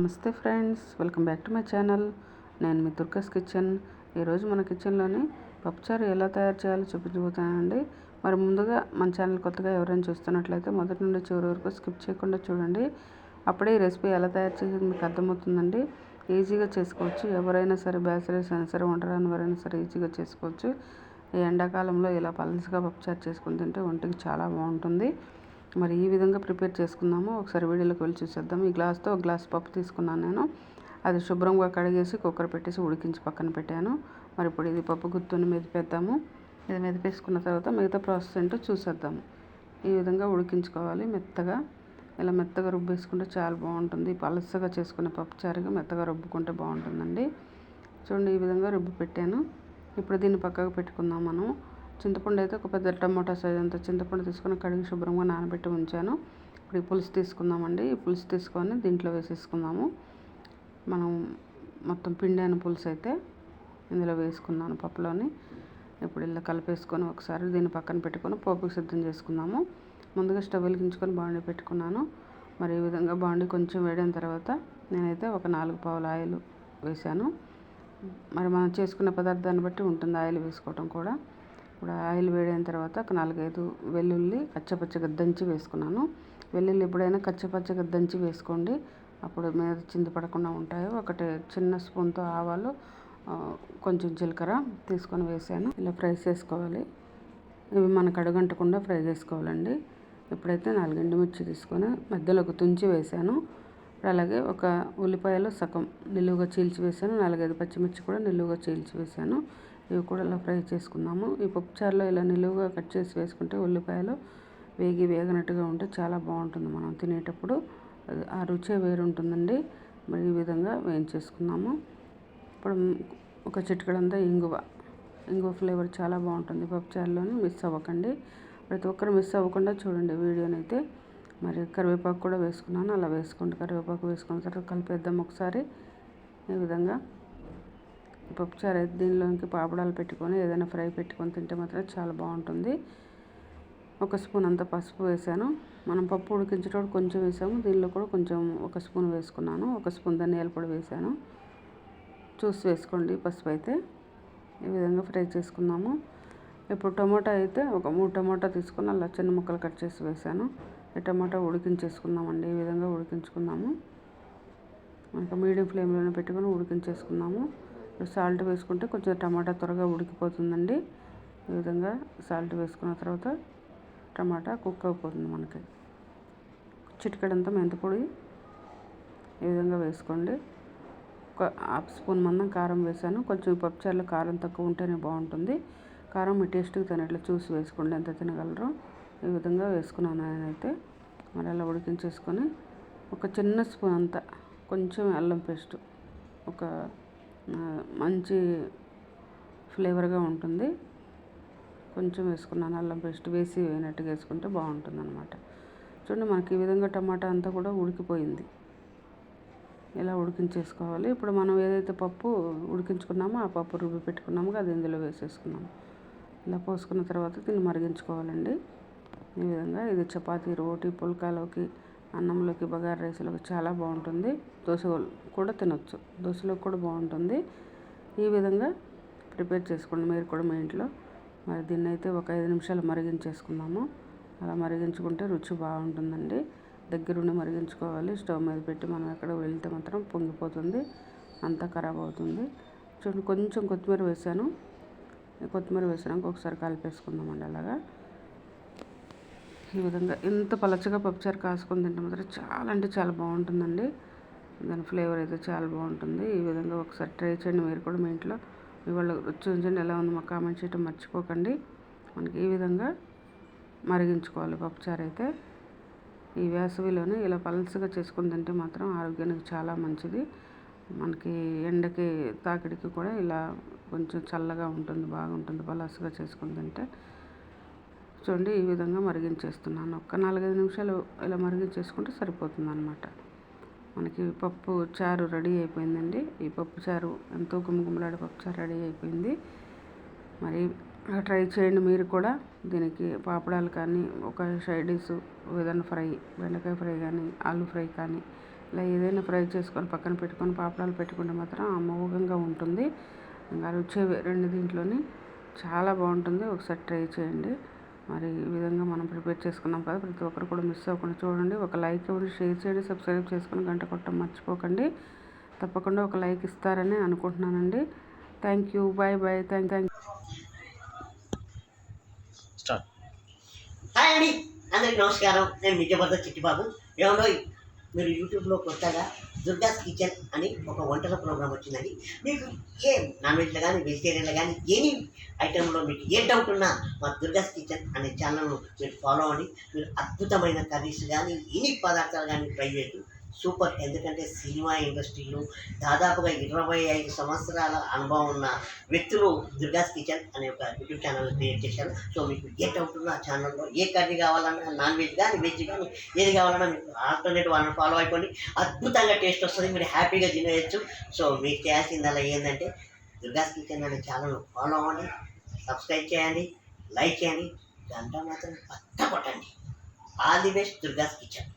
నమస్తే friends welcome back to my channel. నేను మీ దుర్గస్ కిచెన్. ఈరోజు మన కిచెన్లోని పప్పుచారు ఎలా తయారు చేయాలో చూపించబోతానండి మరి ముందుగా మన ఛానల్ కొత్తగా ఎవరైనా చూస్తున్నట్లయితే మొదటి నుండి చివరి వరకు స్కిప్ చేయకుండా చూడండి. అప్పుడే ఈ రెసిపీ ఎలా తయారు చేసేది మీకు అర్థమవుతుందండి. ఈజీగా చేసుకోవచ్చు. ఎవరైనా సరే బ్యాచిలర్స్ అయినా సరే వంటరాని వారైనా సరే ఈజీగా చేసుకోవచ్చు. ఈ ఎండాకాలంలో ఇలా పలసగా పప్పుచారు చేసుకుని తింటే ఒంటికి చాలా బాగుంటుంది. మరి ఈ విధంగా ప్రిపేర్ చేసుకుందాము. ఒకసారి వీడియోలోకి వెళ్ళి చూసేద్దాం. ఈ గ్లాస్తో ఒక గ్లాస్ పప్పు తీసుకున్నాను నేను. అది శుభ్రంగా కడిగేసి కుక్కర్ పెట్టేసి ఉడికించి పక్కన పెట్టాను. మరి ఇప్పుడు ఇది పప్పు గుత్తుని మెదిపేద్దాము. ఇది మెదిపేసుకున్న తర్వాత మిగతా ప్రాసెస్ ఏంటో చూసేద్దాము. ఈ విధంగా ఉడికించుకోవాలి మెత్తగా. ఇలా మెత్తగా రుబ్బేసుకుంటే చాలా బాగుంటుంది. పలసగా చేసుకునే పప్పుచారుగా మెత్తగా రుబ్బుకుంటే బాగుంటుందండి. చూడండి ఈ విధంగా రుబ్బు పెట్టాను. ఇప్పుడు దీన్ని పక్కకు పెట్టుకుందాం మనం. చింతపండు అయితే ఒక పెద్ద టమాటా సైజ్ అంత చింతపండు తీసుకొని కడిగి శుభ్రంగా నానబెట్టి ఉంచాను. ఇప్పుడు ఈ పులుసు తీసుకుందామండి. ఈ పులుసు తీసుకొని దీంట్లో వేసేసుకుందాము. మనం మొత్తం పిండైన పులుసు అయితే ఇందులో వేసుకున్నాను పప్పులోని. ఇప్పుడు ఇలా కలిపేసుకొని ఒకసారి దీన్ని పక్కన పెట్టుకొని పోపుకి సిద్ధం చేసుకుందాము. ముందుగా స్టవ్ వెలిగించుకొని బాండీ పెట్టుకున్నాను. మరి ఈ విధంగా బాండీ కొంచెం వేడిన తర్వాత నేనైతే ఒక నాలుగు పావుల ఆయిల్ వేశాను. మరి మనం చేసుకున్న పదార్థాన్ని బట్టి ఉంటుంది ఆయిల్ వేసుకోవటం కూడా. ఇప్పుడు ఆయిల్ వేడైన తర్వాత ఒక నాలుగైదు వెల్లుల్లి కచ్చపచ్చగా దంచి వేసుకున్నాను. వెల్లుల్లి ఎప్పుడైనా కచ్చపచ్చగా దంచి వేసుకోండి. అప్పుడు మీద చింది పడకుండా ఉంటాయి ఒకటి చిన్న స్పూన్తో ఆవాలు కొంచెం జీలకర్ర తీసుకొని వేసాను. ఇలా ఫ్రై చేసుకోవాలి. ఇవి మనకు అడుగంటకుండా ఫ్రై చేసుకోవాలండి. ఇప్పుడైతే నాలుగు ఎండుమిర్చి తీసుకొని మధ్యలో ఒక తుంచి వేసాను. అలాగే ఒక ఉల్లిపాయలు సగం నిలువుగా చీల్చి వేసాను. నాలుగైదు పచ్చిమిర్చి కూడా నిలువుగా చీల్చి వేసాను. ఇవి కూడా ఇలా ఫ్రై చేసుకుందాము ఈ పప్పుచారులో ఇలా నిలువుగా కట్ చేసి వేసుకుంటే ఉల్లిపాయలు వేగి వేగనట్టుగా ఉంటే చాలా బాగుంటుంది మనం తినేటప్పుడు. ఆ రుచే వేరుంటుందండి. మరి ఈ విధంగా వేయించేసుకున్నాము. ఇప్పుడు ఒక చిటికడంతా ఇంగువ. ఇంగువ ఫ్లేవర్ చాలా బాగుంటుంది పప్పుచారులోని మిస్ అవ్వకండి. ప్రతి ఒక్కరు మిస్ అవ్వకుండా చూడండి వీడియోని అయితే మరి కరివేపాకు కూడా వేసుకున్నాను. అలా వేసుకోండి కరివేపాకు వేసుకున్న తర్వాత కలిపేద్దాం ఒకసారి. ఈ విధంగా పప్పుచారు అయితే దీనిలోకి పాపడాలు పెట్టుకొని ఏదైనా ఫ్రై పెట్టుకొని తింటే మాత్రం చాలా బాగుంటుంది. ఒక స్పూన్ అంత పసుపు వేసాను. మనం పప్పు ఉడికించేటప్పుడు కొంచెం వేసాము. దీనిలో కూడా కొంచెం ఒక స్పూన్ వేసుకున్నాను. ఒక స్పూన్ ధనియాలు కూడా వేసాను. చూసి వేసుకోండి పసుపు అయితే. ఈ విధంగా ఫ్రై చేసుకున్నాము. ఇప్పుడు టమాటా అయితే ఒక మూడు టమాటా తీసుకుని అలా చిన్న ముక్కలు కట్ చేసి వేసాను. ఈ టమాటా ఉడికించేసుకుందామండి ఈ విధంగా ఉడికించుకున్నాము. ఇంకా మీడియం ఫ్లేమ్లోనే పెట్టుకొని ఉడికించేసుకున్నాము. సాల్ట్ వేసుకుంటే కొంచెం టమాటా త్వరగా ఉడికిపోతుందండి. ఈ విధంగా సాల్ట్ వేసుకున్న తర్వాత టమాటా కుక్ అయిపోతుంది మనకి. చిటికెడంతా మెంతిపొడి ఈ విధంగా వేసుకోండి. ఒక హాఫ్ స్పూన్ మందం కారం వేసాను. కొంచెం పప్పుచారులో కారం తక్కువ ఉంటేనే బాగుంటుంది. కారం మీ టేస్ట్కి తినట్లు చూసి వేసుకోండి. ఎంత తినగలరు ఈ విధంగా వేసుకున్నాను నేనైతే. మరి అలా ఉడికించేసుకొని ఒక చిన్న స్పూన్ అంతా కొంచెం అల్లం పేస్ట్ ఒక మంచి ఫ్లేవర్గా ఉంటుంది. కొంచెం వేసుకున్నాను అల్లం పేస్ట్ వేసి వేయనట్టుగా వేసుకుంటే బాగుంటుంది అనమాట చూడండి మనకి ఈ విధంగా టమాటా అంతా కూడా ఉడికిపోయింది. ఇలా ఉడికించేసుకోవాలి? ఇప్పుడు మనం ఏదైతే పప్పు ఉడికించుకున్నామో ఆ పప్పు రుబ్బి పెట్టుకున్నామో అది ఇందులో వేసేసుకున్నాము. ఇలా పోసుకున్న తర్వాత దీన్ని మరిగించుకోవాలండి. ఈ విధంగా ఇది చపాతీ రోటీ పుల్కాలోకి అన్నంలోకి బగారా రైస్లోకి చాలా బాగుంటుంది. దోశ కూడా తినొచ్చు. దోశలోకి కూడా బాగుంటుంది. ఈ విధంగా ప్రిపేర్ చేసుకోండి మీరు కూడా మీ ఇంట్లో. మరి దీన్ని అయితే ఒక ఐదు నిమిషాలు మరిగించేసుకుందాము. అలా మరిగించుకుంటే రుచి బాగుంటుందండి. దగ్గరుండి మరిగించుకోవాలి. స్టవ్ మీద పెట్టి మనం ఎక్కడ వెళ్తే మాత్రం పొంగిపోతుంది. అంతా ఖరాబ్ అవుతుంది. చూడండి కొంచెం కొత్తిమీర వేసాను. కొత్తిమీర వేసినాక ఒకసారి కలిపేసుకుందామండి అలాగా. ఈ విధంగా ఇంత పలచగా పప్పుచారు కాసుకొని తింటే మాత్రం చాలా అంటే చాలా బాగుంటుందండి. దాని ఫ్లేవర్ అయితే చాలా బాగుంటుంది. ఈ విధంగా ఒకసారి ట్రై చేయండి మీరు కూడా మీ ఇంట్లో. ఇవాళ రుచి ఉంచండి. ఎలా ఉంది మాకు కామెంట్ చేయటం మర్చిపోకండి. మనకి ఈ విధంగా మరిగించుకోవాలి పప్పుచారు అయితే. ఈ వేసవిలోనే ఇలా పలసగా చేసుకుని తింటే మాత్రం ఆరోగ్యానికి చాలా మంచిది. మనకి ఎండకి తాకిడికి కూడా ఇలా కొంచెం చల్లగా ఉంటుంది బాగుంటుంది పలసగా చేసుకుని తింటే. చూడండి ఈ విధంగా మరిగించేస్తున్నాను. ఒక నాలుగైదు నిమిషాలు ఇలా మరిగించేసుకుంటే సరిపోతుంది అనమాట మనకి పప్పు చారు రెడీ అయిపోయిందండి. ఈ పప్పు చారు ఎంతో గుమగుమలాడే పప్పు చారు రెడీ అయిపోయింది. మరి ట్రై చేయండి మీరు కూడా. దీనికి పాపడాలు కానీ ఒక సైడ్ డిష్ ఏదైనా ఫ్రై బెండకాయ ఫ్రై కానీ ఆలు ఫ్రై కానీ ఇలా ఏదైనా ఫ్రై చేసుకొని పక్కన పెట్టుకొని పాపడాలు పెట్టుకుంటే మాత్రం అమోఘంగా ఉంటుంది. ఇంకా రుచి రెండు దీంట్లోని. చాలా బాగుంటుంది. ఒకసారి ట్రై చేయండి. మరి ఈ విధంగా మనం ప్రిపేర్ చేసుకున్నాం కదా ప్రతి ఒక్కరు కూడా మిస్ అవ్వకుండా చూడండి. ఒక లైక్ ఇవ్వండి షేర్ చేయండి సబ్స్క్రైబ్ చేసుకొని గంట కొట్టడం మర్చిపోకండి. తప్పకుండా ఒక లైక్ ఇస్తారని అనుకుంటున్నానండి. Thank you bye bye thank thank start hi అండి అందరికి నమస్కారం. నేను మీ జబర్దస్త్ చిట్టిబాబు. ఏమన్నా మీరు యూట్యూబ్లో కొత్తగా దుర్గాస్ కిచెన్ అని ఒక వంటల ప్రోగ్రామ్ వచ్చిందండి. మీకు ఏ నాన్ వెజ్లో కానీ వెజిటేరియన్లో కానీ ఎనీ ఐటెంలో మీకు ఏ డౌట్ ఉన్నా మా దుర్గాస్ కిచెన్ అనే ఛానల్ను మీరు ఫాలో అవ్వండి. మీరు అద్భుతమైన కర్రీస్ కానీ ఎనీ పదార్థాలు కానీ ట్రై చేయొచ్చు సూపర్. ఎందుకంటే సినిమా ఇండస్ట్రీలో దాదాపుగా ఇరవై ఐదు సంవత్సరాల అనుభవం ఉన్న వ్యక్తులు దుర్గాస్ కిచెన్ అనే ఒక యూట్యూబ్ ఛానల్ క్రియేట్ చేశారు. సో మీకు ఏ డౌట్ ఉన్నా ఆ ఛానల్లో ఏ కర్రీ కావాలన్నా నాన్ వెజ్ కానీ వెజ్ కానీ ఏది కావాలన్నా మీకు ఆల్టర్నేట్ వాళ్ళని ఫాలో అయిపోండి. అద్భుతంగా టేస్ట్ వస్తుంది. మీరు హ్యాపీగా తినేయచ్చు. సో మీకు చేయాల్సిందల్లా ఏంటంటే దుర్గాస్ కిచెన్ అనే ఛానల్ ఫాలో అవ్వండి. సబ్స్క్రైబ్ చేయండి. లైక్ చేయండి. గంట మాత్రం పక్క కొట్టండి. All the best Durga's kitchen.